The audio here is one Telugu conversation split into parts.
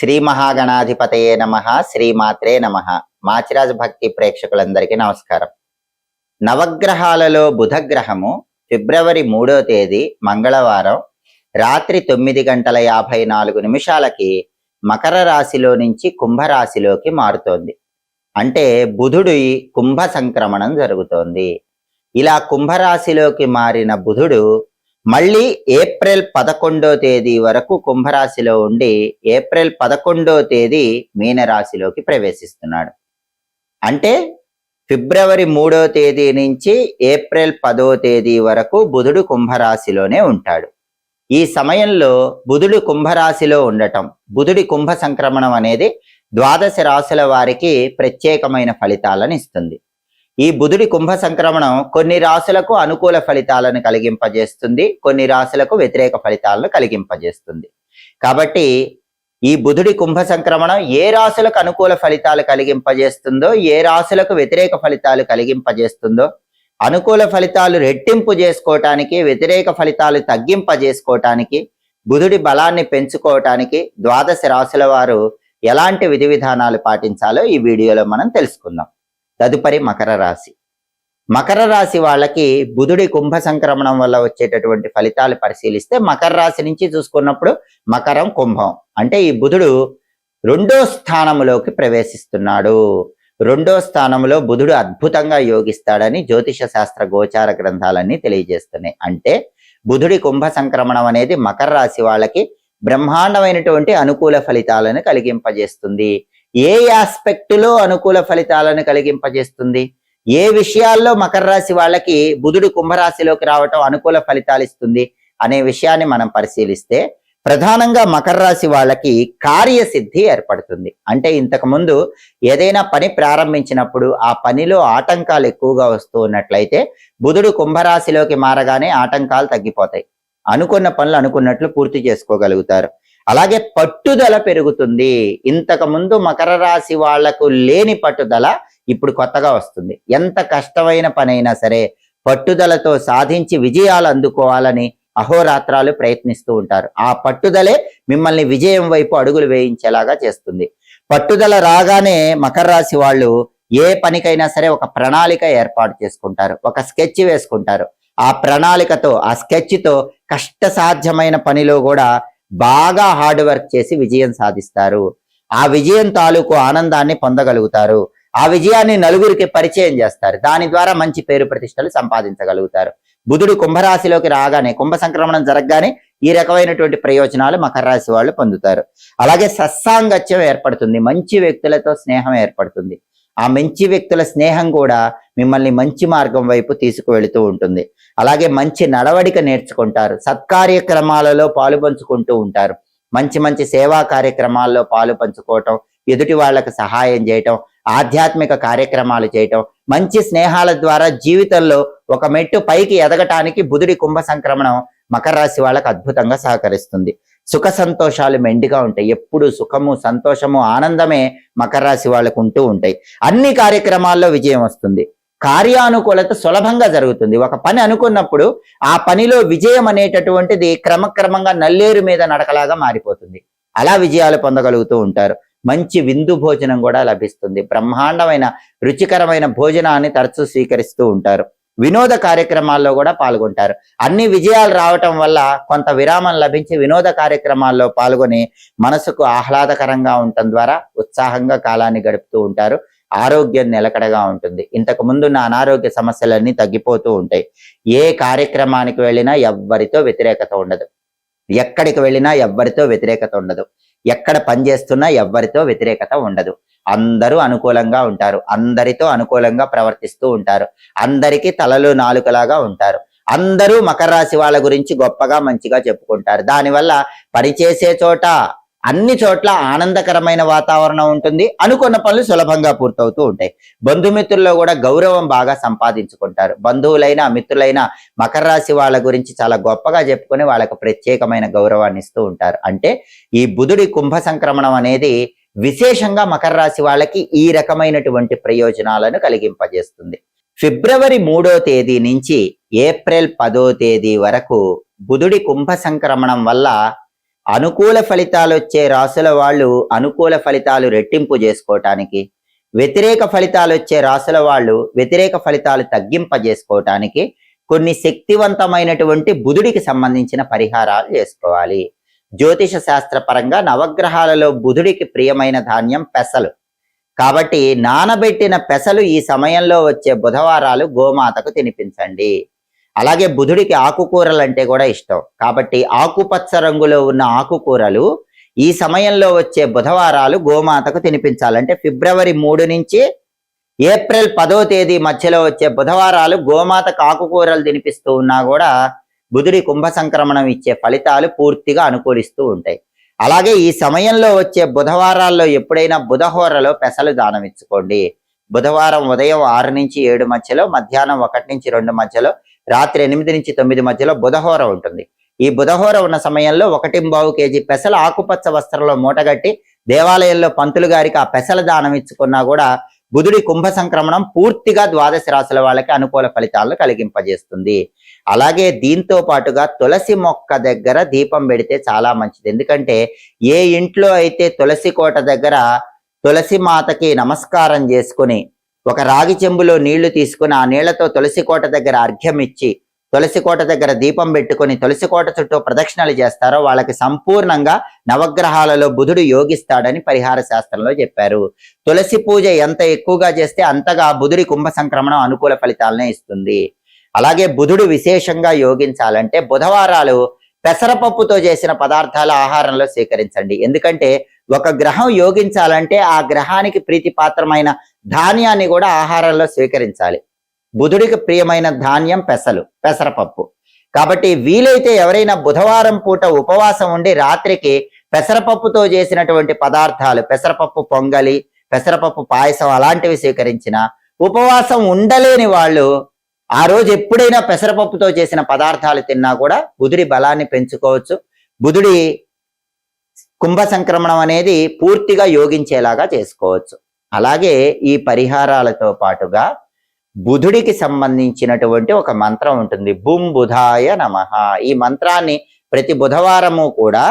శ్రీ మహాగణాధిపతయే నమ శ్రీమాత్రే నమ. మాచిరాజ భక్తి ప్రేక్షకులందరికీ నమస్కారం. నవగ్రహాలలో బుధగ్రహము ఫిబ్రవరి మూడో తేదీ మంగళవారం రాత్రి తొమ్మిది గంటల యాభై నాలుగు నిమిషాలకి మకర రాశిలో నుంచి కుంభరాశిలోకి మారుతోంది. అంటే బుధుడు కుంభ సంక్రమణం జరుగుతోంది. ఇలా కుంభరాశిలోకి మారిన బుధుడు మళ్ళీ ఏప్రిల్ పదకొండో తేదీ వరకు కుంభరాశిలో ఉండి ఏప్రిల్ పదకొండో తేదీ మీనరాశిలోకి ప్రవేశిస్తున్నాడు. అంటే ఫిబ్రవరి మూడో తేదీ నుంచి ఏప్రిల్ పదో తేదీ వరకు బుధుడు కుంభరాశిలోనే ఉంటాడు. ఈ సమయంలో బుధుడు కుంభరాశిలో ఉండటం బుధుడి కుంభ సంక్రమణం అనేది ద్వాదశ రాశుల వారికి ప్రత్యేకమైన ఫలితాలను ఇస్తుంది. ఈ బుధుడి కుంభ సంక్రమణం కొన్ని రాశులకు అనుకూల ఫలితాలను కలిగింపజేస్తుంది కొన్ని రాశులకు వ్యతిరేక ఫలితాలను కలిగింపజేస్తుంది. కాబట్టి ఈ బుధుడి కుంభ సంక్రమణం ఏ రాశులకు అనుకూల ఫలితాలు కలిగింపజేస్తుందో ఏ రాశులకు వ్యతిరేక ఫలితాలు కలిగింపజేస్తుందో అనుకూల ఫలితాలు రెట్టింపు చేసుకోవటానికి వ్యతిరేక ఫలితాలు తగ్గింపజేసుకోవటానికి బుధుడి బలాన్ని పెంచుకోవటానికి ద్వాదశ రాశుల వారు ఎలాంటి విధి విధానాలు పాటించాలో ఈ వీడియోలో మనం తెలుసుకుందాం. తదుపరి మకర రాశి. మకర రాశి వాళ్ళకి బుధుడి కుంభ సంక్రమణం వల్ల వచ్చేటటువంటి ఫలితాలు పరిశీలిస్తే మకర రాశి నుంచి చూసుకున్నప్పుడు మకరం కుంభం. అంటే ఈ బుధుడు రెండో స్థానములోకి ప్రవేశిస్తున్నాడు. రెండో స్థానంలో బుధుడు అద్భుతంగా యోగిస్తాడని జ్యోతిష శాస్త్ర గోచార గ్రంథాలన్నీ తెలియజేస్తున్నాయి. అంటే బుధుడి కుంభ సంక్రమణం అనేది మకర రాశి వాళ్ళకి బ్రహ్మాండమైనటువంటి అనుకూల ఫలితాలను కలిగింపజేస్తుంది. ఏ ఆస్పెక్టులో అనుకూల ఫలితాలను కలిగింపజేస్తుంది? ఏ విషయాల్లో మకర రాశి వాళ్ళకి బుధుడు కుంభరాశిలోకి రావటం అనుకూల ఫలితాలు ఇస్తుంది అనే విషయాన్ని మనం పరిశీలిస్తే ప్రధానంగా మకర రాశి వాళ్ళకి కార్యసిద్ధి ఏర్పడుతుంది. అంటే ఇంతకు ముందు ఏదైనా పని ప్రారంభించినప్పుడు ఆ పనిలో ఆటంకాలు ఎక్కువగా వస్తూ ఉన్నట్లయితే బుధుడు కుంభరాశిలోకి మారగానే ఆటంకాలు తగ్గిపోతాయి. అనుకున్న పనులు అనుకున్నట్లు పూర్తి చేసుకోగలుగుతారు. అలాగే పట్టుదల పెరుగుతుంది. ఇంతకు ముందు మకర రాశి వాళ్ళకు లేని పట్టుదల ఇప్పుడు కొత్తగా వస్తుంది. ఎంత కష్టమైన పనైనా సరే పట్టుదలతో సాధించి విజయాలు అందుకోవాలని అహోరాత్రాలు ప్రయత్నిస్తూ ఉంటారు. ఆ పట్టుదలే మిమ్మల్ని విజయం వైపు అడుగులు వేయించేలాగా చేస్తుంది. పట్టుదల రాగానే మకర రాశి వాళ్ళు ఏ పనికైనా సరే ఒక ప్రణాళిక ఏర్పాటు చేసుకుంటారు. ఒక స్కెచ్ వేసుకుంటారు. ఆ ప్రణాళికతో ఆ స్కెచ్తో కష్టసాధ్యమైన పనిలో కూడా బాగా హార్డ్ వర్క్ చేసి విజయం సాధిస్తారు. ఆ విజయం తాలూకు ఆనందాన్ని పొందగలుగుతారు. ఆ విజయాన్ని నలుగురికి పరిచయం చేస్తారు. దాని ద్వారా మంచి పేరు ప్రతిష్టలు సంపాదించగలుగుతారు. బుధుడు కుంభరాశిలోకి రాగానే కుంభ సంక్రమణం జరగగానే ఈ రకమైనటువంటి ప్రయోజనాలు మకర రాశి వాళ్ళు పొందుతారు. అలాగే సత్సాంగత్యం ఏర్పడుతుంది. మంచి వ్యక్తులతో స్నేహం ఏర్పడుతుంది. ఆ మంచి వ్యక్తుల స్నేహం కూడా మిమ్మల్ని మంచి మార్గం వైపు తీసుకువెళుతూ ఉంటుంది. అలాగే మంచి నడవడిక నేర్చుకుంటారు. సత్కార్యక్రమాలలో పాలు పంచుకుంటూ ఉంటారు. మంచి మంచి సేవా కార్యక్రమాల్లో పాలు పంచుకోవటం ఎదుటి వాళ్ళకు సహాయం చేయటం ఆధ్యాత్మిక కార్యక్రమాలు చేయటం మంచి స్నేహాల ద్వారా జీవితంలో ఒక మెట్టు పైకి ఎదగటానికి బుధుడి కుంభ సంక్రమణం మకర రాశి వాళ్ళకు అద్భుతంగా సహకరిస్తుంది. సుఖ సంతోషాలు మెండుగా ఉంటాయి. ఎప్పుడు సుఖము సంతోషము ఆనందమే మకర రాశి వాళ్ళకు ఉంటూ ఉంటాయి. అన్ని కార్యక్రమాల్లో విజయం వస్తుంది. కార్యానుకూలత సులభంగా జరుగుతుంది. ఒక పని అనుకున్నప్పుడు ఆ పనిలో విజయం అనేటటువంటిది క్రమక్రమంగా నల్లేరు మీద నడకలాగా మారిపోతుంది. అలా విజయాలు పొందగలుగుతూ ఉంటారు. మంచి విందు భోజనం కూడా లభిస్తుంది. బ్రహ్మాండమైన రుచికరమైన భోజనాన్ని తరచూ స్వీకరిస్తూ ఉంటారు. వినోద కార్యక్రమాల్లో కూడా పాల్గొంటారు. అన్ని విజయాలు రావటం వల్ల కొంత విరామం లభించి వినోద కార్యక్రమాల్లో పాల్గొని మనసుకు ఆహ్లాదకరంగా ఉండటం ద్వారా ఉత్సాహంగా కాలాన్ని గడుపుతూ ఉంటారు. ఆరోగ్యం నిలకడగా ఉంటుంది. ఇంతకు ముందున్న అనారోగ్య సమస్యలన్నీ తగ్గిపోతూ ఉంటాయి. ఏ కార్యక్రమానికి వెళ్ళినా ఎవ్వరితో వ్యతిరేకత ఉండదు. ఎక్కడికి వెళ్ళినా ఎవ్వరితో వ్యతిరేకత ఉండదు. ఎక్కడ పనిచేస్తున్నా ఎవ్వరితో వ్యతిరేకత ఉండదు. అందరూ అనుకూలంగా ఉంటారు. అందరితో అనుకూలంగా ప్రవర్తిస్తూ ఉంటారు. అందరికీ తలలు నాలుకలాగా ఉంటారు. అందరూ మకర రాశి వాళ్ళ గురించి గొప్పగా మంచిగా చెప్పుకుంటారు. దానివల్ల పనిచేసే చోట అన్ని చోట్ల ఆనందకరమైన వాతావరణం ఉంటుంది. అనుకున్న పనులు సులభంగా పూర్తవుతూ ఉంటాయి. బంధుమిత్రుల్లో కూడా గౌరవం బాగా సంపాదించుకుంటారు. బంధువులైన మిత్రులైన మకర రాశి వాళ్ళ గురించి చాలా గొప్పగా చెప్పుకొని వాళ్ళకు ప్రత్యేకమైన గౌరవాన్ని ఇస్తూ ఉంటారు. అంటే ఈ బుధుడి కుంభ సంక్రమణం అనేది విశేషంగా మకర రాశి వాళ్ళకి ఈ రకమైనటువంటి ప్రయోజనాలను కలిగింపజేస్తుంది. ఫిబ్రవరి మూడో తేదీ నుంచి ఏప్రిల్ పదో తేదీ వరకు బుధుడి కుంభ సంక్రమణం వల్ల అనుకూల ఫలితాలు వచ్చే రాసుల వాళ్ళు అనుకూల ఫలితాలు రెట్టింపు చేసుకోవటానికి వ్యతిరేక ఫలితాలు వచ్చే రాసుల వాళ్ళు వ్యతిరేక ఫలితాలు తగ్గింపజేసుకోవటానికి కొన్ని శక్తివంతమైనటువంటి బుధుడికి సంబంధించిన పరిహారాలు చేసుకోవాలి. జ్యోతిష శాస్త్ర పరంగా నవగ్రహాలలో బుధుడికి ప్రియమైన ధాన్యం పెసలు. కాబట్టి నానబెట్టిన పెసలు ఈ సమయంలో వచ్చే బుధవారాలు గోమాతకు తినిపించండి. అలాగే బుధుడికి ఆకుకూరలు అంటే కూడా ఇష్టం. కాబట్టి ఆకుపచ్చ రంగులో ఉన్న ఆకుకూరలు ఈ సమయంలో వచ్చే బుధవారాలు గోమాతకు తినిపించాలంటే ఫిబ్రవరి మూడు నుంచి ఏప్రిల్ పదో తేదీ మధ్యలో వచ్చే బుధవారాలు గోమాతకు ఆకుకూరలు తినిపిస్తూ ఉన్నా కూడా బుధుడి కుంభ సంక్రమణం ఇచ్చే ఫలితాలు పూర్తిగా అనుకూలిస్తూ ఉంటాయి. అలాగే ఈ సమయంలో వచ్చే బుధవారాల్లో ఎప్పుడైనా బుధహోరలో పెసలు దానం ఇచ్చుకోండి. బుధవారం ఉదయం ఆరు నుంచి ఏడు మధ్యలో మధ్యాహ్నం ఒకటి నుంచి రెండు మధ్యలో రాత్రి ఎనిమిది నుంచి తొమ్మిది మధ్యలో బుధహోర ఉంటుంది. ఈ బుధహోర ఉన్న సమయంలో ఒకటి బావు కేజీ పెసల ఆకుపచ్చ వస్త్రంలో మూటగట్టి దేవాలయంలో పంతులు గారికి ఆ పెసల దానం ఇచ్చుకున్నా కూడా బుధుడి కుంభ సంక్రమణం పూర్తిగా ద్వాదశ రాశుల వాళ్ళకి అనుకూల ఫలితాలను కలిగింపజేస్తుంది. అలాగే దీంతో పాటుగా తులసి మొక్క దగ్గర దీపం పెడితే చాలా మంచిది. ఎందుకంటే ఏ ఇంట్లో అయితే తులసి కోట దగ్గర తులసి మాతకి నమస్కారం చేసుకుని ఒక రాగి చెంబులో నీళ్ళు తీసుకుని ఆ నీళ్ళతో తులసి కోట దగ్గర అర్ఘ్యం ఇచ్చి తులసి కోట దగ్గర దీపం పెట్టుకొని తులసి కోట చుట్టూ ప్రదక్షిణలు చేస్తారో వాళ్ళకి సంపూర్ణంగా నవగ్రహాలలో బుధుడు యోగిస్తాడని పరిహార శాస్త్రంలో చెప్పారు. తులసి పూజ ఎంత ఎక్కువగా చేస్తే అంతగా బుధుడి కుంభ సంక్రమణం అనుకూల ఫలితాలనే ఇస్తుంది. అలాగే బుధుడు విశేషంగా యోగించాలంటే బుధవారాలు పెసరపప్పుతో చేసిన పదార్థాల ఆహారంలో స్వీకరించండి. ఎందుకంటే ఒక గ్రహం యోగించాలంటే ఆ గ్రహానికి ప్రీతిపాత్రమైన ధాన్యాన్ని కూడా ఆహారంలో స్వీకరించాలి. బుధుడికి ప్రియమైన ధాన్యం పెసలు పెసరపప్పు. కాబట్టి వీలైతే ఎవరైనా బుధవారం పూట ఉపవాసం ఉండి రాత్రికి పెసరపప్పుతో చేసినటువంటి పదార్థాలు పెసరపప్పు పొంగలి పెసరపప్పు పాయసం అలాంటివి స్వీకరించిన ఉపవాసం ఉండలేని వాళ్ళు ఆ రోజు ఎప్పుడైనా పెసరపప్పుతో చేసిన పదార్థాలు తిన్నా కూడా బుధుడి బలాన్ని పెంచుకోవచ్చు. బుధుడి కుంభ సంక్రమణం అనేది పూర్తిగా యోగించేలాగా చేసుకోవచ్చు. అలాగే ఈ పరిహారాలతో పాటుగా బుధుడికి సంబంధించినటువంటి ఒక మంత్రం ఉంటుంది. బుం బుధాయ నమ. ఈ మంత్రాన్ని ప్రతి బుధవారము కూడా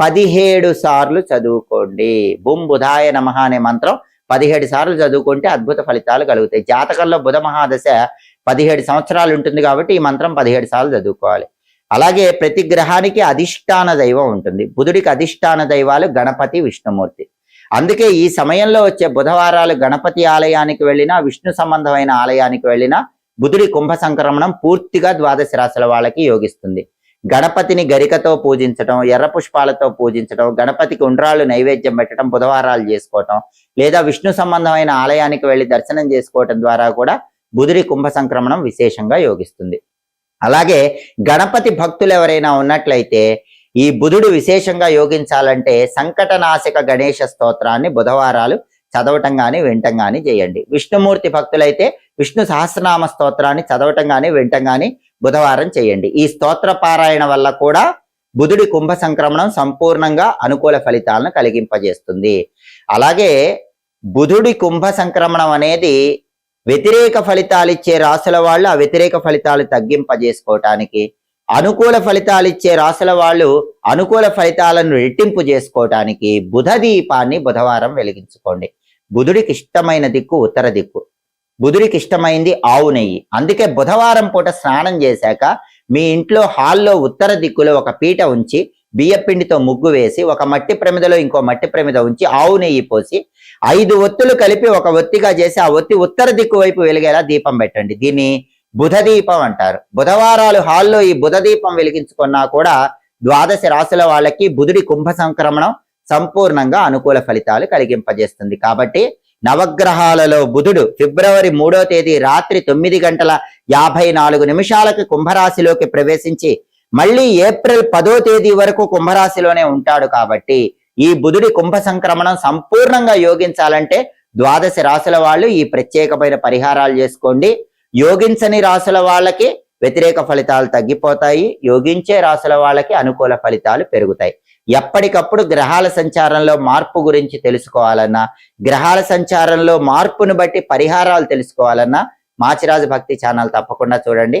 పదిహేడు సార్లు చదువుకోండి. బుం బుధాయ నమ అనే మంత్రం పదిహేడు సార్లు చదువుకుంటే అద్భుత ఫలితాలు కలుగుతాయి. జాతకంలో బుధ మహాదశ పదిహేడు సంవత్సరాలు ఉంటుంది కాబట్టి ఈ మంత్రం పదిహేడు సార్లు చదువుకోవాలి. అలాగే ప్రతి గ్రహానికి అధిష్టాన దైవం ఉంటుంది. బుధుడికి అధిష్టాన దైవాలు గణపతి విష్ణుమూర్తి. అందుకే ఈ సమయంలో వచ్చే బుధవారాలు గణపతి ఆలయానికి వెళ్ళినా విష్ణు సంబంధమైన ఆలయానికి వెళ్ళినా బుధుడి కుంభ సంక్రమణం పూర్తిగా ద్వాదశ రాశుల వాళ్ళకి యోగిస్తుంది. గణపతిని గరికతో పూజించడం ఎర్ర పుష్పాలతో పూజించడం గణపతికి ఉండ్రాళ్ళు నైవేద్యం పెట్టడం బుధవారాలు చేసుకోవటం లేదా విష్ణు సంబంధమైన ఆలయానికి వెళ్ళి దర్శనం చేసుకోవటం ద్వారా కూడా బుధుడి కుంభ సంక్రమణం విశేషంగా యోగిస్తుంది. అలాగే గణపతి భక్తులు ఎవరైనా ఉన్నట్లయితే ఈ బుధుడు విశేషంగా యోగించాలంటే సంకటనాశక గణేష స్తోత్రాన్ని బుధవారాలు చదవటం గాని వినటం గాని చేయండి. విష్ణుమూర్తి భక్తులైతే విష్ణు సహస్రనామ స్తోత్రాన్ని చదవటం గాని వినటం గాని బుధవారం చేయండి. ఈ స్తోత్ర పారాయణ వల్ల కూడా బుధుడి కుంభ సంక్రమణం సంపూర్ణంగా అనుకూల ఫలితాలను కలిగింపజేస్తుంది. అలాగే బుధుడి కుంభ సంక్రమణం అనేది వ్యతిరేక ఫలితాలు ఇచ్చే రాసుల వాళ్ళు ఆ వ్యతిరేక ఫలితాలు తగ్గింపజేసుకోవటానికి అనుకూల ఫలితాలు ఇచ్చే రాసుల వాళ్ళు అనుకూల ఫలితాలను రెట్టింపు చేసుకోవటానికి బుధ దీపాన్ని బుధవారం వెలిగించుకోండి. బుధుడికి ఇష్టమైన దిక్కు ఉత్తర దిక్కు. బుధుడికి ఇష్టమైంది ఆవు నెయ్యి. అందుకే బుధవారం పూట స్నానం చేశాక మీ ఇంట్లో హాల్లో ఉత్తర దిక్కులో ఒక పీట ఉంచి బియ్యపిండితో ముగ్గు వేసి ఒక మట్టి ప్రమిదలో ఇంకో మట్టి ప్రమిద ఉంచి ఆవు నెయ్యి పోసి ఐదు ఒత్తులు కలిపి ఒక ఒత్తిగా చేసి ఆ ఒత్తి ఉత్తర దిక్కు వైపు వెలిగేలా దీపం పెట్టండి. దీన్ని బుధ దీపం అంటారు. బుధవారాలు హాల్లో ఈ బుధ దీపం వెలిగించుకున్నా కూడా ద్వాదశ రాశుల వాళ్ళకి బుధుడి కుంభ సంక్రమణం సంపూర్ణంగా అనుకూల ఫలితాలు కలిగింపజేస్తుంది. కాబట్టి నవగ్రహాలలో బుధుడు ఫిబ్రవరి మూడో తేదీ రాత్రి తొమ్మిది గంటల యాభై నాలుగు నిమిషాలకు కుంభరాశిలోకి ప్రవేశించి మళ్ళీ ఏప్రిల్ పదో తేదీ వరకు కుంభరాశిలోనే ఉంటాడు కాబట్టి ఈ బుధుడి కుంభ సంక్రమణం సంపూర్ణంగా యోగించాలంటే ద్వాదశ రాశుల వాళ్ళు ఈ ప్రత్యేకమైన పరిహారాలు చేసుకోండి. యోగించని రాశుల వాళ్ళకి వ్యతిరేక ఫలితాలు తగ్గిపోతాయి. యోగించే రాశుల వాళ్ళకి అనుకూల ఫలితాలు పెరుగుతాయి. ఎప్పటికప్పుడు గ్రహాల సంచారంలో మార్పు గురించి తెలుసుకోవాలన్నా గ్రహాల సంచారంలో మార్పును బట్టి పరిహారాలు తెలుసుకోవాలన్నా మాచిరాజు భక్తి ఛానల్ తప్పకుండా చూడండి.